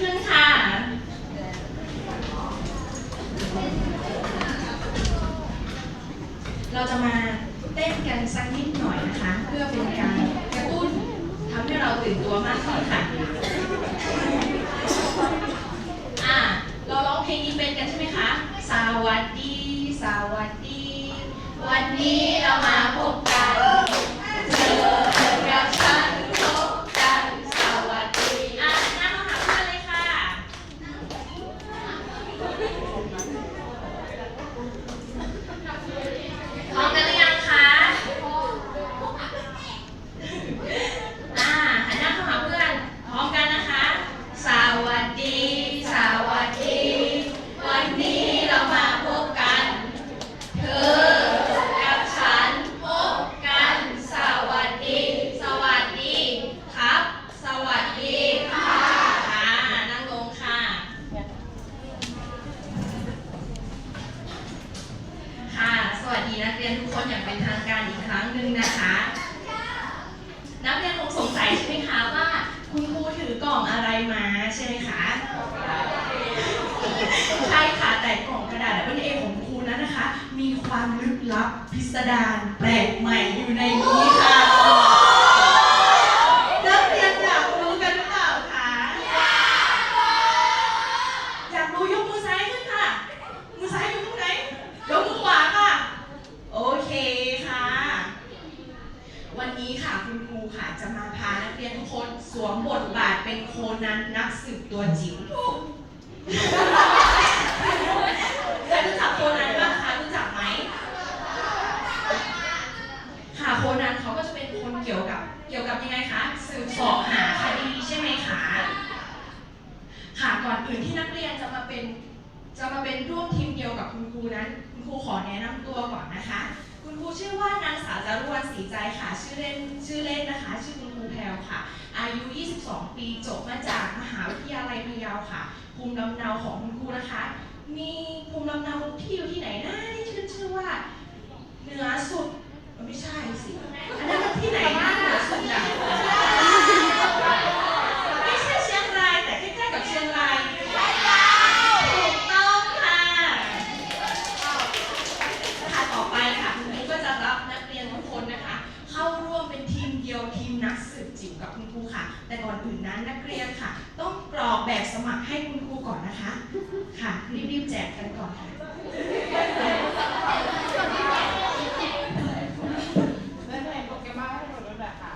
ขึ้นค่ะ มีความลึกลับพิสดารแปลกใหม่อยู่ในนี้ค่ะนักเรียนอยากรู้กันหรือเปล่าคะอยากรู้ยกมือซ้ายขึ้นค่ะ มือซ้ายอยู่ตรงไหนยกมือขวาค่ะ โอเคค่ะ วันนี้ค่ะคุณครูค่ะจะมาพานักเรียนทุกคนสวมบทบาทเป็นโคนันนักสืบตัวจิ๋วใครรู้จักโคนันบ้างคะรู้จักไหม ค่ะโคนันเขาก็จะเป็นคนเกี่ยวกับเกี่ยวกับยังไงคะสืบเสอบหาคดีใช่ไหมคะค่ะก่อนอื่นที่นักเรียนจะมาเป็นจะมาเป็นร่วมทีมเดียวกับคุณครูนั้น คุณครูขอแนะนำตัวก่อนนะคะ คุณครูชื่อว่านางสาวจารุวรรณศรีใจค่ะ ชื่อเล่นชื่อเล่นนะคะ ชื่อคุณครูแพรวค่ะ อายุ 22 ปีจบมาจากมหาวิทยาลัยพะเยาค่ะ ภูมิลำ เนาของคุณครูนะคะ มีภูมิลำเนาที่อยู่ที่ไหนนะที่ชื่อชื่อว่า เหนือสุดไม่ใช่สิอันนั้นที่ไหนนะเหนือสุดอะไม่ใช่เชียงรายแต่ใกล้ๆกับเชียงรายถูกต้องค่ะค่ะต่อไปค่ะคุณครูก็จะรับนักเรียนทุกคนนะคะ เข้าร่วมเป็นทีมเดียวทีมนักสืบจิ๋วกับคุณครูค่ะ แต่ก่อนอื่นนั้นนักเรียนค่ะ ต้อง แบบสมัครให้คุณครูก่อนนะคะ ค่ะ รีบๆแจกกันก่อนค่ะเล่นเพลงโปเกมให้หนูดูหน่อยค่ะ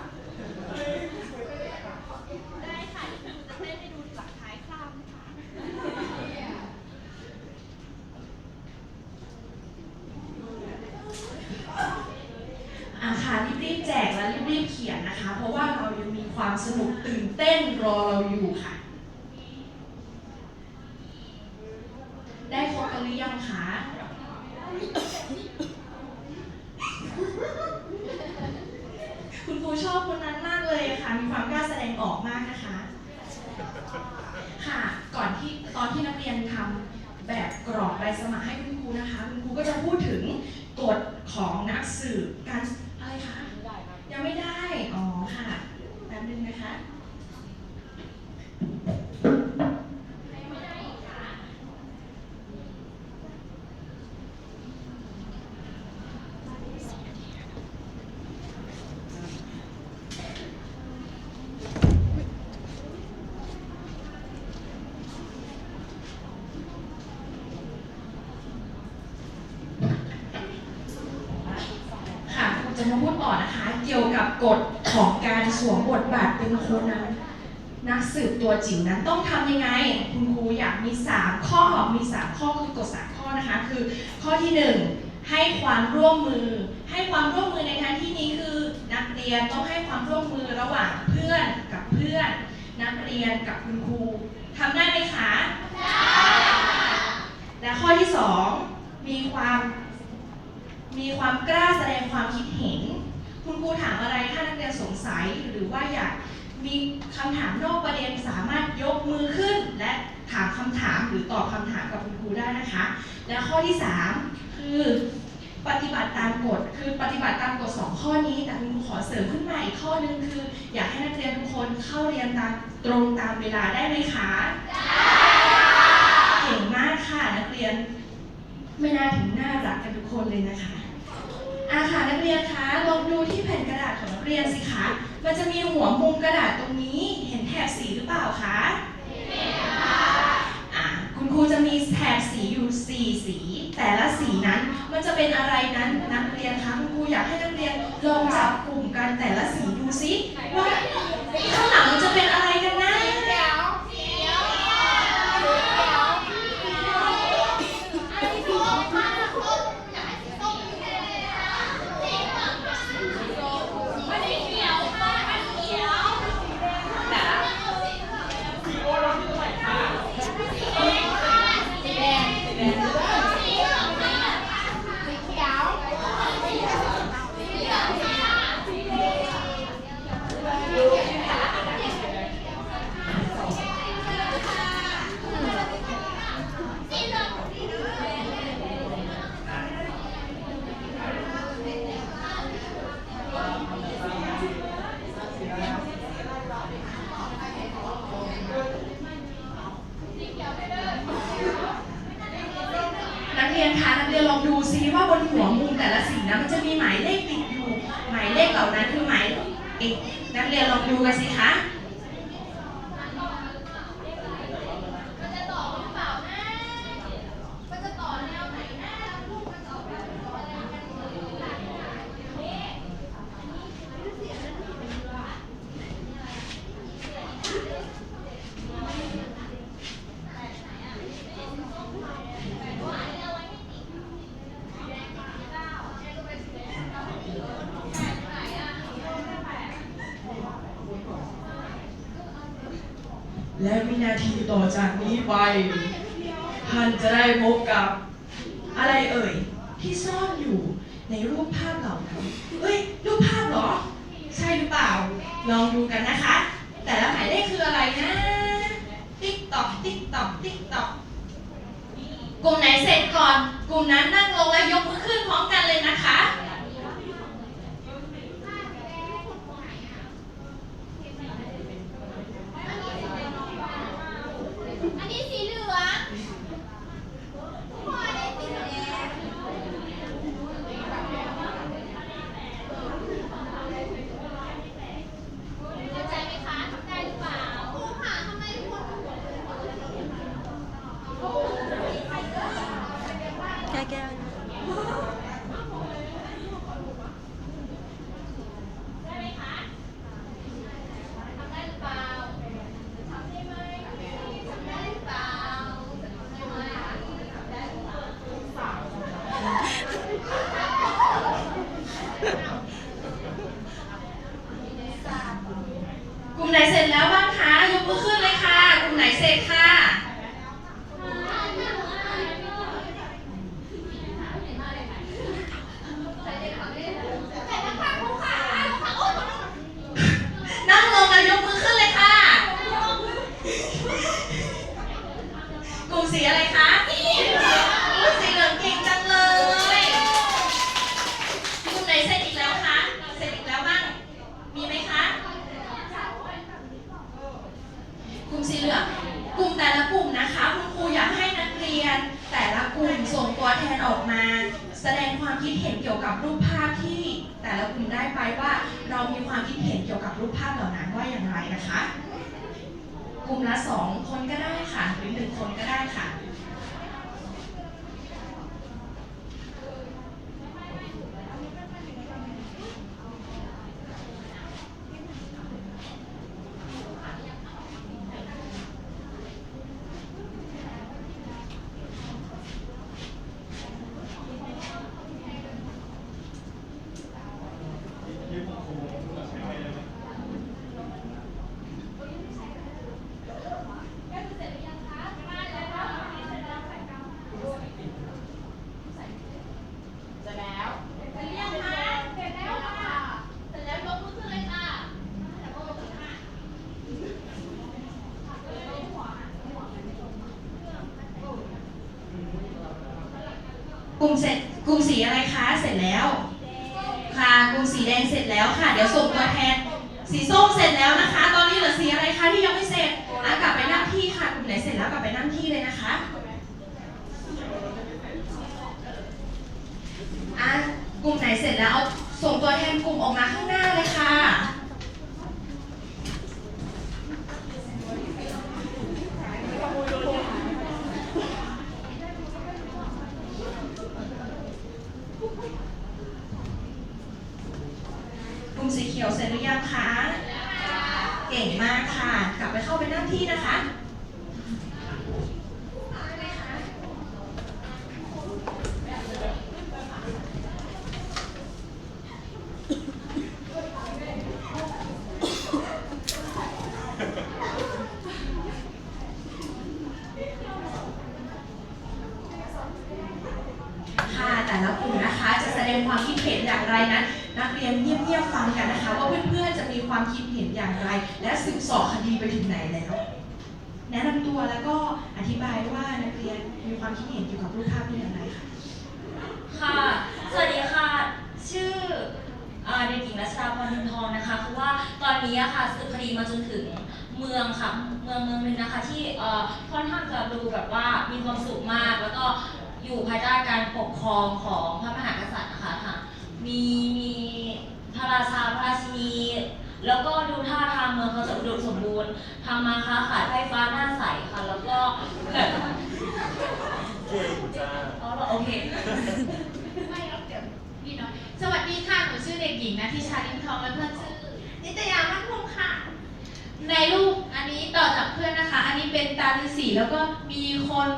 ได้ค่ะจะเต้นให้ดูหลักท้ายคลำค่ะอะค่รีบๆแจกและรีบๆเขียนนะคะ เพราะว่าเรายังมีความสนุกตื่นเต้นรอเราอยู่ค่ะ ได้ครบกัน หรือยังคะคุณครูชอบคนนั้นมากเลยค่ะ มีความกล้าแสดงออกมากนะคะ ค่ะ ก่อนที่ตอนที่นักเรียนทำแบบกรอกใบสมัครให้คุณครูนะคะ คุณครูก็จะพูดถึงกฎของนักสืบการอะไรคะ ยังไม่ได้ อ๋อค่ะ แป๊บนึงนะคะ ค่ะ จะมาพูดต่อนะคะ เกี่ยวกับกฎของการสวมบทบาทเป็นคนันนักสืบตัวจิ๋วนั้นต้องทำยังไง คุณครูอยากมี 3 ข้อมี 3 ข้อคือกฎ3ข้อนะคะ คือข้อที่ 1 ให้ความร่วมมือ ให้ความร่วมมือในทางที่นี้คือนักเรียนต้องให้ความร่วมมือระหว่างเพื่อนกับเพื่อน นักเรียนกับคุณครูทำได้ไหมคะได้และข้อที่ 2 มีความ มีความกล้าแสดงความคิดเห็น คุณครูถามอะไรถ้านักเรียนสงสัยหรือว่าอยากมีคำถามนอกประเด็นสามารถยกมือขึ้น และถามคำถามหรือตอบคำถามกับคุณครูได้นะคะ และข้อที่ 3 คือปฏิบัติตามกฎคือปฏิบัติตามกฎสองข้อนี้ แต่คุณครูขอเสริมขึ้นมาอีกข้อนึงคือ อยากให้นักเรียนทุกคนเข้าเรียนตามตรงตามเวลาได้ไหมคะได้เก่งมากค่ะนักเรียน ไม่น่าถึงหน่ารักกันทุกคนเลยนะคะอาค่ะนักเรียนคะลองดูที่แผ่นกระดาษของนักเรียนสิคะ มันจะมีหัวมุมกระดาษตรงนี้ เห็นแถบสีหรือเปล่าคะเห็นค่ะอ่าคุณครูจะมีแถบสีอยู่สี่สี แต่ละสีนั้นมันจะเป็นอะไรนั้นนักเรียนคะคุณครูอยากให้นักเรียนลองจับกลุ่มกันแต่ละสีดูซิว่าข้างหลังมันจะเป็นอะไรกันนะ นักเรียนคะนักเรียนลองดูซิว่าบนหัวมุมแต่ละสีนะมันจะมีหมายเลขติดอยู่ หมายเลขเหล่านั้นคือหมายเอกนักเรียนลองดูกันสิคะ และวินาทีต่อจากนี้ไป ท่านจะได้พบกับอะไรเอ่ย ที่ซ่อนอยู่ในรูปภาพเหล่านั้นเอ้ย รูปภาพเหรอ ใช่หรือเปล่า ลองดูกันนะคะ แต่ละหมายเลขคืออะไรนะ ติ๊กตอก ติ๊กตอก ติ๊กตอก กลุ่มไหนเสร็จก่อน กลุ่มนั้นนั่งลงและยกมือขึ้นพร้อมกันเลยนะคะ อันนี้สีเหลืองพอได้สีแดงเข้าใจไหมคะทำได้หรือเปล่าครูค่ะทำไมคุณ แก้แก้ ได้ไหมคะทำได้หรือเปล่าทำได้ไหมทำได้หรือเปล่าทำได้ไหมทำได้หรือเปล่า กลุ่มไหนเสร็จแล้วบ้างคะ ยกมือขึ้นเลยค่ะ กลุ่มไหนเสร็จค่ะ นั่งลงแล้วยกมือขึ้นเลยค่ะ กลุ่มสีอะไรคะสีเหลืองสีเหลืองเก่งจังเลย กลุ่มไหนเสร็จอีกแล้วคะ เสร็จอีกแล้วบ้าง มีไหมคะ กลุ่มสีเหลืองกลุ่มแต่ละกลุ่มนะคะ คุณครูอยากให้นักเรียน แต่ละ กลุ่มส่งตัวแทนออกมา แสดงความคิดเห็นเกี่ยวกับรูปภาพที่แต่ละกลุ่มได้ไปว่า เรามีความคิดเห็นเกี่ยวกับรูปภาพเหล่านั้นว่าอย่างไรนะคะ กลุ่มละสองคนก็ได้ค่ะหรือหนึ่งคนก็ได้ค่ะ กลุ่มเสร็จกลุ่มสีอะไรคะ เสร็จแล้ว ค่ะ กลุ่มสีแดงเสร็จแล้วค่ะ เดี๋ยวส่งตัวแทน สีส้มเสร็จแล้วนะคะ ตอนนี้เหลือสีอะไรคะที่ยังไม่เสร็จอะกลับไปนั่งที่ค่ะ กลุ่มไหนเสร็จแล้วกลับไปนั่งที่เลยนะคะอะกลุ่มไหนเสร็จแล้ว ส่งตัวแทนกลุ่มออกมาข้างหน้าเลยค่ะ อย่างไร และสืบสอบคดีไปถึงไหนแล้ว แนะนำตัวแล้วก็อธิบายว่านักเรียนมีความคิดเห็นเกี่ยวกับรูปภาพนี้อย่างไรค่ะค่ะ สวัสดีค่ะ ชื่อเอ่อเด็กหญิงรัชดาพรทินทองนะคะคือว่าตอนนี้อะค่ะสืบคดีมาจนถึงเมืองค่ะ เมืองเมืองหนึ่งนะคะ ที่เอ่อค่อนข้างจะดูแบบว่ามีความสุขมาก แล้วก็อยู่ภายใต้การปกครองของพระมหากษัตริย์นะคะค่ะ มีมีพระราชาพระราชินี แล้วก็ดูท่าทางเมืองเขาจะอุดมสมบูรณ์ทำมาค้าขายไฟฟ้าหน้าใสค่ะ แล้วก็แบบอ๋อเหรอโอเค ไม่รับเดี๋ยวพี่น้อยสวัสดีค่ะ หนูชื่อเด็กหญิงนะทิชาลิมทองและเพื่อนชื่อ นิตยามั่นคงค่ะ ในรูปอันนี้ต่อจากเพื่อนนะคะ อันนี้เป็นตาฤาษีแล้วก็มีคน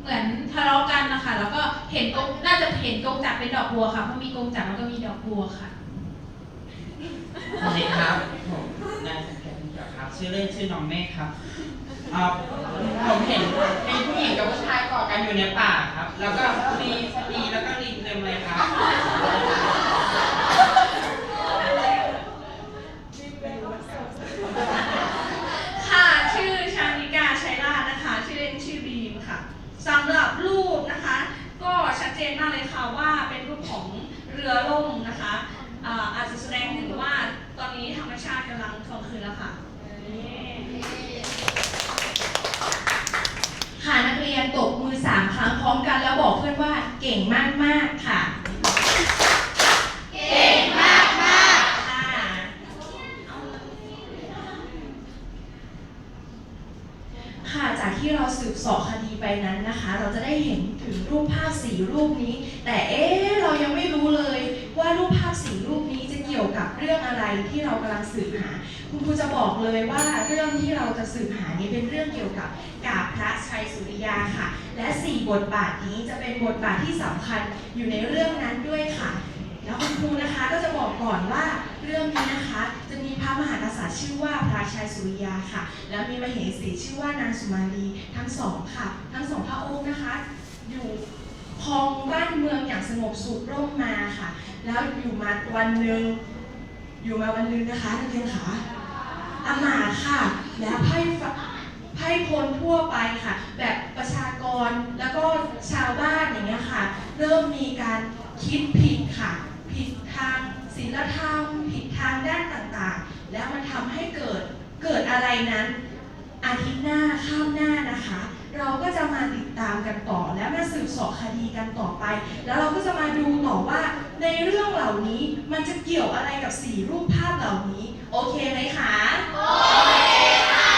เหมือนทะเลาะกันนะคะ แล้วก็เห็นกงน่าจะเห็นกงจักรเป็นดอกบัวค่ะ เพราะมีกงจักรแล้วก็มีดอกบัวค่ะ สวัสดีครับผมนายสังเกตเกี่ยวครับ ชื่อเล่นชื่อน้องเมฆครับอ่าผมเห็นมีผู้หญิงกับผู้ชายกอดกันอยู่ในป่าครับ แล้วก็มีสตรีแล้วก็ลิงเต็มเลยครับ ค่ะ ชื่อชานิกาชัยราชนะคะ ชื่อเล่นชื่อบีมค่ะสำหรับรูปนะคะ ก็ชัดเจนมากเลยค่ะว่าเป็นรูปของเรือล่มนะคะอ่าอาจจะแสดงถึงว่าตอนนี้ธรรมชาติกำลังทวงคืนแล้วค่ะ ค่ะนักเรียนตบมือสามครั้งพร้อมกันแล้วบอกเพื่อน ว่ากมากค่ะ เก่งมากมากค่ะ ค่ะ จากที่เราสืบสอบคดีไปนั้นนะคะ เราจะได้เห็นถึงรูปภาพสีรูปนี้ แต่เอ๊ะเรายังไม่รู้เลยว่ารูปภาพสีรูปนี้จะเกี่ยวกับเรื่องอะไรที่เรากำลังสืบหา คุณครูจะบอกเลยว่าเรื่องที่เราจะสืบหานี้เป็นเรื่องเกี่ยวกับ 4 บทบาทนี้จะเป็นบทบาทที่สำคัญอยู่ในเรื่องนั้นด้วยค่ะ แล้วคุณครูนะคะก็จะบอกก่อนว่าเรื่องนี้นะคะจะมีพระมหากษัตริย์ชื่อว่าพระชายสุริยาค่ะ แล้วมีมเหสีชื่อว่านางสุมาลีทั้งสองค่ะ ทั้งสองพระองค์นะคะ อยู่ครองบ้านเมืองอย่างสงบสุขร่มมาค่ะ แล้วอยู่มาวันหนึ่งอยู่มาวันหนึ่งนะคะท่านเพียงขาอาหมาค่ะ แล้วไพ่ไพ่พลทั่วไปค่ะ แบบประชา ร แล้วก็ชาวบ้านอย่างเงี้ยค่ะ เริ่มมีการคิดผิดค่ะ ผิดทางศีลธรรม ผิดทางด้านต่างๆ แล้วมันทำให้เกิดเกิดอะไรนั้นอาทิตย์หน้าข้ามหน้านะคะ เราก็จะมาติดตามกันต่อและมาสืบสอบคดีกันต่อไป แล้วเราก็จะมาดูต่อว่าในเรื่องเหล่านี้มันจะเกี่ยวอะไรกับสี่รูปภาพเหล่านี้ โอเคไหมคะโอเคค่ะ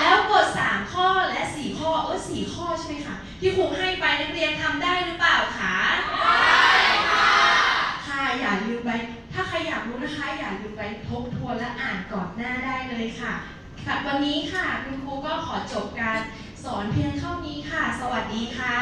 แล้วกฎ3ข้อและ 4 ข้อเออสี่ข้อใช่ไหมคะที่ครูให้ไปนักเรียนทำได้หรือเปล่าคะได้ค่ะค่ะอย่าลืมไป ถ้าใครอยากรู้นะคะ อย่าลืมไปทบทวนและอ่านก่อนหน้าได้เลย ค่ะค่ะวันนี้ค่ะคุณครูก็ขอจบการสอนเพียงเท่านี้ค่ะ สวัสดีค่ะ